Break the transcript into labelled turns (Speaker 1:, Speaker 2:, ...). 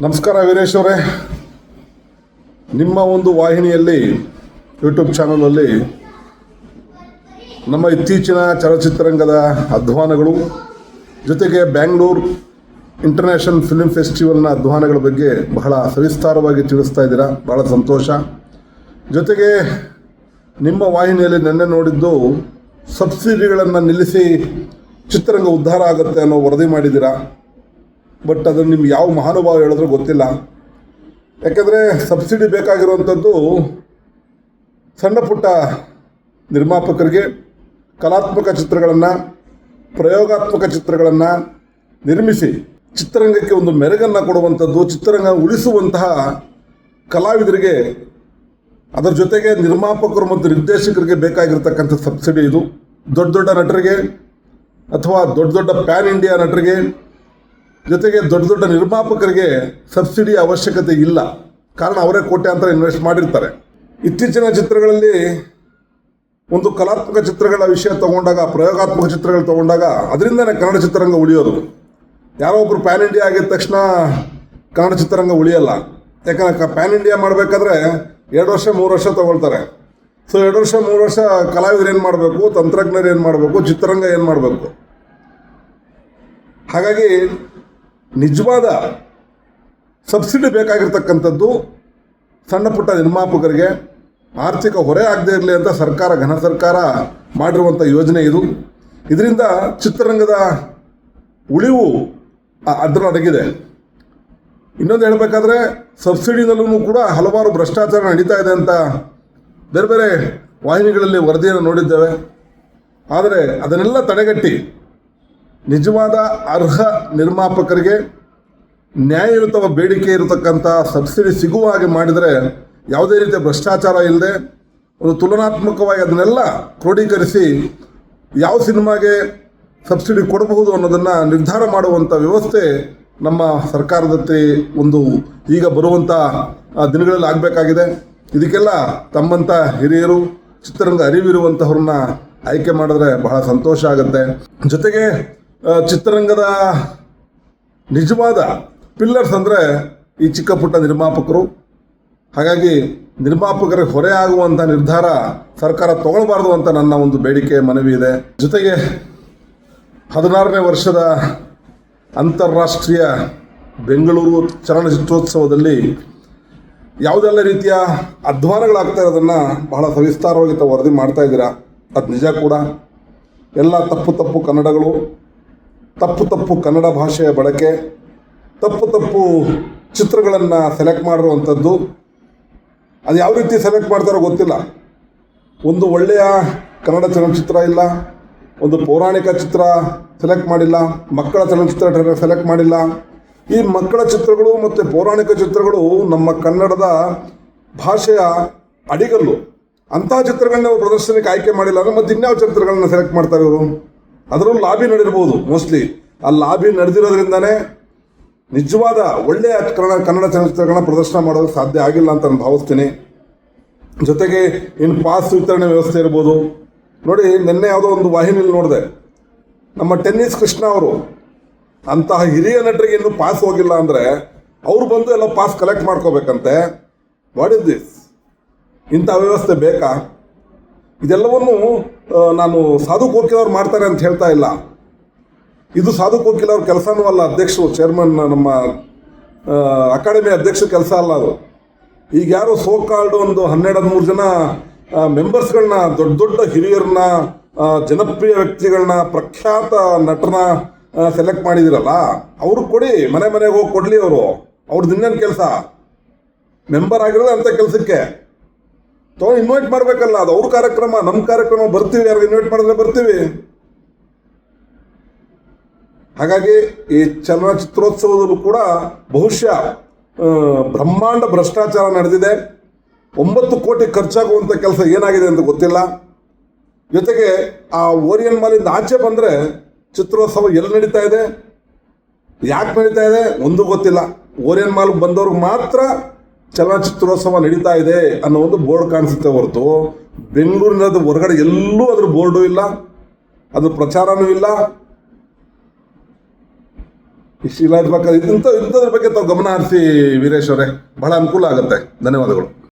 Speaker 1: ನಮಸ್ಕಾರ ವೀರೇಶ್ ಅವರೇ. ನಿಮ್ಮ ಒಂದು ವಾಹಿನಿಯಲ್ಲಿ ಯೂಟ್ಯೂಬ್ ಚಾನಲಲ್ಲಿ ನಮ್ಮ ಇತ್ತೀಚಿನ ಚಲನಚಿತ್ರರಂಗದ ಅಧ್ವಾನಗಳು, ಜೊತೆಗೆ ಬ್ಯಾಂಗ್ಳೂರ್ ಇಂಟರ್ನ್ಯಾಷನಲ್ ಫಿಲ್ಮ್ ಫೆಸ್ಟಿವಲ್ನ ಅಧ್ವಾನಗಳ ಬಗ್ಗೆ ಬಹಳ ಸವಿಸ್ತಾರವಾಗಿ ತಿಳಿಸ್ತಾ ಇದ್ದೀರಾ? ಬಹಳ ಸಂತೋಷ. ಜೊತೆಗೆ ನಿಮ್ಮ ವಾಹಿನಿಯಲ್ಲಿ ನೆನ್ನೆ ನೋಡಿದ್ದು, ಸಬ್ಸಿಡಿಗಳನ್ನು ನಿಲ್ಲಿಸಿ ಚಿತ್ರರಂಗ ಉದ್ಧಾರ ಆಗುತ್ತೆ ಅನ್ನೋ ವರದಿ ಮಾಡಿದ್ದೀರಾ? ಬಟ್ ಅದನ್ನು ನಿಮ್ಗೆ ಯಾವ ಮಹಾನುಭಾವ ಹೇಳಿದ್ರು ಗೊತ್ತಿಲ್ಲ. ಯಾಕೆಂದರೆ ಸಬ್ಸಿಡಿ ಬೇಕಾಗಿರುವಂಥದ್ದು ಸಣ್ಣ ಪುಟ್ಟ ನಿರ್ಮಾಪಕರಿಗೆ, ಕಲಾತ್ಮಕ ಚಿತ್ರಗಳನ್ನು, ಪ್ರಯೋಗಾತ್ಮಕ ಚಿತ್ರಗಳನ್ನು ನಿರ್ಮಿಸಿ, ಚಿತ್ರರಂಗಕ್ಕೆ ಒಂದು ಮೆರಗನ್ನು ಕೊಡುವಂಥದ್ದು ಚಿತ್ರರಂಗ ಉಳಿಸುವಂತಹ ಕಲಾವಿದರಿಗೆ, ಅದರ ಜೊತೆಗೆ ನಿರ್ಮಾಪಕರು ಮತ್ತು ನಿರ್ದೇಶಕರಿಗೆ ಬೇಕಾಗಿರ್ತಕ್ಕಂಥ ಸಬ್ಸಿಡಿ ಇದು. ದೊಡ್ಡ ದೊಡ್ಡ ನಟರಿಗೆ ಅಥವಾ ದೊಡ್ಡ ದೊಡ್ಡ ಪ್ಯಾನ್ ಇಂಡಿಯಾ ನಟರಿಗೆ ಜೊತೆಗೆ ದೊಡ್ಡ ದೊಡ್ಡ ನಿರ್ಮಾಪಕರಿಗೆ ಸಬ್ಸಿಡಿ ಅವಶ್ಯಕತೆ ಇಲ್ಲ. ಕಾರಣ ಅವರೇ ಕೋಟ್ಯಾಂತರ ಇನ್ವೆಸ್ಟ್ ಮಾಡಿರ್ತಾರೆ. ಇತ್ತೀಚಿನ ಚಿತ್ರಗಳಲ್ಲಿ ಒಂದು ಕಲಾತ್ಮಕ ಚಿತ್ರಗಳ ವಿಷಯ ತಗೊಂಡಾಗ, ಪ್ರಯೋಗಾತ್ಮಕ ಚಿತ್ರಗಳು ತಗೊಂಡಾಗ ಅದರಿಂದನೇ ಕನ್ನಡ ಚಿತ್ರರಂಗ ಉಳಿಯೋದು. ಯಾರೋ ಒಬ್ಬರು ಪ್ಯಾನ್ ಇಂಡಿಯಾ ಆಗಿದ ತಕ್ಷಣ ಕನ್ನಡ ಚಿತ್ರರಂಗ ಉಳಿಯಲ್ಲ. ಯಾಕಂದ್ರೆ ಪ್ಯಾನ್ ಇಂಡಿಯಾ ಮಾಡಬೇಕಾದ್ರೆ ಎರಡು ವರ್ಷ, ಮೂರು ವರ್ಷ ತಗೊಳ್ತಾರೆ. ಸೊ ಎರಡು ವರ್ಷ, ಮೂರು ವರ್ಷ ಕಲಾವಿದರು ಏನು ಮಾಡಬೇಕು? ತಂತ್ರಜ್ಞರು ಏನು ಮಾಡಬೇಕು? ಚಿತ್ರರಂಗ ಏನು ಮಾಡಬೇಕು? ಹಾಗಾಗಿ ನಿಜವಾದ ಸಬ್ಸಿಡಿ ಬೇಕಾಗಿರ್ತಕ್ಕಂಥದ್ದು ಸಣ್ಣ ಪುಟ್ಟ ನಿರ್ಮಾಪಕರಿಗೆ ಆರ್ಥಿಕ ಹೊರೆ ಆಗದೇ ಇರಲಿ ಅಂತ ಸರ್ಕಾರ, ಘನ ಸರ್ಕಾರ ಮಾಡಿರುವಂಥ ಯೋಜನೆ ಇದು. ಇದರಿಂದ ಚಿತ್ರರಂಗದ ಉಳಿವು ಅದರ ಅಡಗಿದೆ. ಇನ್ನೊಂದು ಹೇಳಬೇಕಾದ್ರೆ ಸಬ್ಸಿಡಿನಲ್ಲೂ ಕೂಡ ಹಲವಾರು ಭ್ರಷ್ಟಾಚಾರ ನಡೀತಾ ಇದೆ ಅಂತ ಬೇರೆ ಬೇರೆ ವಾಹಿನಿಗಳಲ್ಲಿ ವರದಿಯನ್ನು ನೋಡಿದ್ದೇವೆ. ಆದರೆ ಅದನ್ನೆಲ್ಲ ತಡೆಗಟ್ಟಿ ನಿಜವಾದ ಅರ್ಹ ನಿರ್ಮಾಪಕರಿಗೆ ನ್ಯಾಯಯುತ ಬೇಡಿಕೆ ಇರತಕ್ಕಂಥ ಸಬ್ಸಿಡಿ ಸಿಗುವ ಹಾಗೆ ಮಾಡಿದರೆ ಯಾವುದೇ ರೀತಿಯ ಭ್ರಷ್ಟಾಚಾರ ಇಲ್ಲದೆ ಒಂದು ತುಲನಾತ್ಮಕವಾಗಿ ಅದನ್ನೆಲ್ಲ ಕ್ರೋಢೀಕರಿಸಿ ಯಾವ ಸಿನಿಮಾಗೆ ಸಬ್ಸಿಡಿ ಕೊಡಬಹುದು ಅನ್ನೋದನ್ನು ನಿರ್ಧಾರ ಮಾಡುವಂಥ ವ್ಯವಸ್ಥೆ ನಮ್ಮ ಸರ್ಕಾರದತ್ತೆ ಒಂದು ಈಗ ಬರುವಂಥ ದಿನಗಳಲ್ಲಿ ಆಗಬೇಕಾಗಿದೆ. ಇದಕ್ಕೆಲ್ಲ ತಮ್ಮಂಥ ಹಿರಿಯರು, ಚಿತ್ರರಂಗ ಅರಿವಿರುವಂಥವ್ರನ್ನ ಆಯ್ಕೆ ಮಾಡಿದ್ರೆ ಬಹಳ ಸಂತೋಷ ಆಗುತ್ತೆ. ಜೊತೆಗೆ ಚಿತ್ರರಂಗದ ನಿಜವಾದ ಪಿಲ್ಲರ್ಸ್ ಅಂದರೆ ಈ ಚಿಕ್ಕ ಪುಟ್ಟ ನಿರ್ಮಾಪಕರು. ಹಾಗಾಗಿ ನಿರ್ಮಾಪಕರಿಗೆ ಹೊರೆ ಆಗುವಂಥ ನಿರ್ಧಾರ ಸರ್ಕಾರ ತಗೊಳ್ಬಾರ್ದು ಅಂತ ನನ್ನ ಒಂದು ಬೇಡಿಕೆ, ಮನವಿ ಇದೆ. ಜೊತೆಗೆ ಹದಿನಾರನೇ ವರ್ಷದ ಅಂತಾರಾಷ್ಟ್ರೀಯ ಬೆಂಗಳೂರು ಚಲನಚಿತ್ರೋತ್ಸವದಲ್ಲಿ ಯಾವುದೆಲ್ಲ ರೀತಿಯ ಅಧ್ವಾನಗಳಾಗ್ತಾ ಇರೋದನ್ನು ಬಹಳ ಸವಿಸ್ತಾರವಾಗಿ ತಾವು ವರದಿ ಮಾಡ್ತಾ ಇದ್ದೀರಾ? ಅದು ನಿಜ ಕೂಡ. ಎಲ್ಲ ತಪ್ಪು ತಪ್ಪು ಕನ್ನಡಗಳು ತಪ್ಪು ತಪ್ಪು ಕನ್ನಡ ಭಾಷೆಯ ಬಳಕೆ, ತಪ್ಪು ತಪ್ಪು ಚಿತ್ರಗಳನ್ನು ಸೆಲೆಕ್ಟ್ ಮಾಡಿರುವಂಥದ್ದು ಅದು ಯಾವ ರೀತಿ ಸೆಲೆಕ್ಟ್ ಮಾಡ್ತಾರೋ ಗೊತ್ತಿಲ್ಲ. ಒಂದು ಒಳ್ಳೆಯ ಕನ್ನಡ ಚಲನಚಿತ್ರ ಇಲ್ಲ, ಒಂದು ಪೌರಾಣಿಕ ಚಿತ್ರ ಸೆಲೆಕ್ಟ್ ಮಾಡಿಲ್ಲ, ಮಕ್ಕಳ ಚಲನಚಿತ್ರ ಸೆಲೆಕ್ಟ್ ಮಾಡಿಲ್ಲ. ಈ ಮಕ್ಕಳ ಚಿತ್ರಗಳು ಮತ್ತು ಪೌರಾಣಿಕ ಚಿತ್ರಗಳು ನಮ್ಮ ಕನ್ನಡದ ಭಾಷೆಯ ಅಡಿಗಲ್ಲು. ಅಂತಹ ಚಿತ್ರಗಳನ್ನ ಪ್ರದರ್ಶನಕ್ಕೆ ಆಯ್ಕೆ ಮಾಡಿಲ್ಲ ಅಂದರೆ ಮತ್ತೆ ಇನ್ಯಾವ ಚಿತ್ರಗಳನ್ನ ಸೆಲೆಕ್ಟ್ ಮಾಡ್ತಾರೆ ಇವರು? ಅದರಲ್ಲೂ ಲಾಬಿ ನಡೆದಿರ್ಬೋದು ಮೋಸ್ಟ್ಲಿ. ಆ ಲಾಬಿ ನಡೆದಿರೋದ್ರಿಂದನೇ ನಿಜವಾದ ಒಳ್ಳೆಯ ಕನ್ನಡ ಕನ್ನಡ ಚಲನಚಿತ್ರಗಳನ್ನ ಪ್ರದರ್ಶನ ಮಾಡೋದು ಸಾಧ್ಯ ಆಗಿಲ್ಲ ಅಂತ ನಾನು ಭಾವಿಸ್ತೀನಿ. ಜೊತೆಗೆ ಇನ್ನು ಪಾಸ್ ವಿತರಣೆ ವ್ಯವಸ್ಥೆ ಇರ್ಬೋದು. ನೋಡಿ, ನಿನ್ನೆ ಯಾವುದೋ ಒಂದು ವಾಹಿನಿಯಲ್ಲಿ ನೋಡಿದೆ. ನಮ್ಮ ಟೆನ್ನಿಸ್ ಕೃಷ್ಣ ಅವರು, ಅಂತಹ ಹಿರಿಯ ನಟರಿಗೆ ಇನ್ನೂ ಪಾಸ್ ಹೋಗಿಲ್ಲ ಅಂದರೆ ಅವ್ರು ಬಂದು ಎಲ್ಲ ಪಾಸ್ ಕಲೆಕ್ಟ್ ಮಾಡ್ಕೋಬೇಕಂತೆ. ವಾಟ್ ಇಸ್ ದಿಸ್ ಇಂಥ ವ್ಯವಸ್ಥೆ ಬೇಕಾ? ಇದೆಲ್ಲವನ್ನು ನಾನು ಸಾಧು ಕೋಕಿಲವ್ರು ಮಾಡ್ತಾರೆ ಅಂತ ಹೇಳ್ತಾ ಇಲ್ಲ. ಇದು ಸಾಧು ಕೋಕಿಲ್ ಅವ್ರ ಕೆಲಸನೂ ಅಲ್ಲ, ಅಧ್ಯಕ್ಷರು ಚೇರ್ಮನ್ ನಮ್ಮ ಅಕಾಡೆಮಿ ಅಧ್ಯಕ್ಷ ಕೆಲಸ ಅಲ್ಲ ಅದು. ಈಗ ಯಾರು ಸೋ ಕಾಲ್ಡ್ ಒಂದು ಹನ್ನೆರಡು, ಹದಿಮೂರು ಜನ ಮೆಂಬರ್ಸ್ಗಳನ್ನ ದೊಡ್ಡ ದೊಡ್ಡ ಹಿರಿಯರನ್ನ ಜನಪ್ರಿಯ ವ್ಯಕ್ತಿಗಳನ್ನ, ಪ್ರಖ್ಯಾತ ನಟನ ಸೆಲೆಕ್ಟ್ ಮಾಡಿದಿರಲ್ಲ ಅವ್ರಿಗೆ ಕೊಡಿ, ಮನೆ ಮನೆಗೆ ಹೋಗಿ ಕೊಡಲಿ ಅವರು. ಅವ್ರದ್ದು ಇನ್ನೇನು ಕೆಲಸ? ಮೆಂಬರ್ ಆಗಿರೋದು ಅಂಥ ಕೆಲಸಕ್ಕೆ. ತಗೊಂಡು ಇನ್ವೈಟ್ ಮಾಡಬೇಕಲ್ಲ, ಅದು ಅವ್ರ ಕಾರ್ಯಕ್ರಮ ನಮ್ಮ ಕಾರ್ಯಕ್ರಮ ಬರ್ತೀವಿ ಯಾರು ಇನ್ವೈಟ್ ಮಾಡಿದ್ರೆ ಬರ್ತೀವಿ. ಹಾಗಾಗಿ ಈ ಚಲನಚಿತ್ರೋತ್ಸವದಲ್ಲೂ ಕೂಡ ಬಹುಶಃ ಬ್ರಹ್ಮಾಂಡ ಭ್ರಷ್ಟಾಚಾರ ನಡೆದಿದೆ. ಒಂಬತ್ತು ಕೋಟಿ ಖರ್ಚಾಗುವಂಥ ಕೆಲಸ ಏನಾಗಿದೆ ಅಂತ ಗೊತ್ತಿಲ್ಲ. ಜೊತೆಗೆ ಆ ಓರಿಯನ್ ಮಾಲಿಂದ ಆಚೆ ಬಂದರೆ ಚಿತ್ರೋತ್ಸವ ಎಲ್ಲಿ ನಡೀತಾ ಇದೆ? ಯಾಕೆ ನಡೀತಾ ಇದೆ? ಒಂದು ಗೊತ್ತಿಲ್ಲ. ಓರಿಯನ್ ಮಾಲ್ಗೆ ಬಂದವ್ರಿಗೆ ಮಾತ್ರ ಚಲನಚಿತ್ರೋತ್ಸವ ನಡೀತಾ ಇದೆ ಅನ್ನೋ ಒಂದು ಬೋರ್ಡ್ ಕಾಣಿಸುತ್ತೆ ಹೊರತು. ಬೆಂಗಳೂರಿನ ಹೊರಗಡೆ ಎಲ್ಲೂ ಅದ್ರ ಬೋರ್ಡು ಇಲ್ಲ, ಅದ್ರ ಪ್ರಚಾರನೂ ಇಲ್ಲ. ಇಷ್ಟಿಲ್ಲ ಇಂಥ ಇಂಥದ್ರ ಬಗ್ಗೆ ತಾವು ಗಮನ ಹರಿಸಿ ವೀರೇಶ್ ಅವರೇ, ಬಹಳ ಅನುಕೂಲ ಆಗುತ್ತೆ. ಧನ್ಯವಾದಗಳು.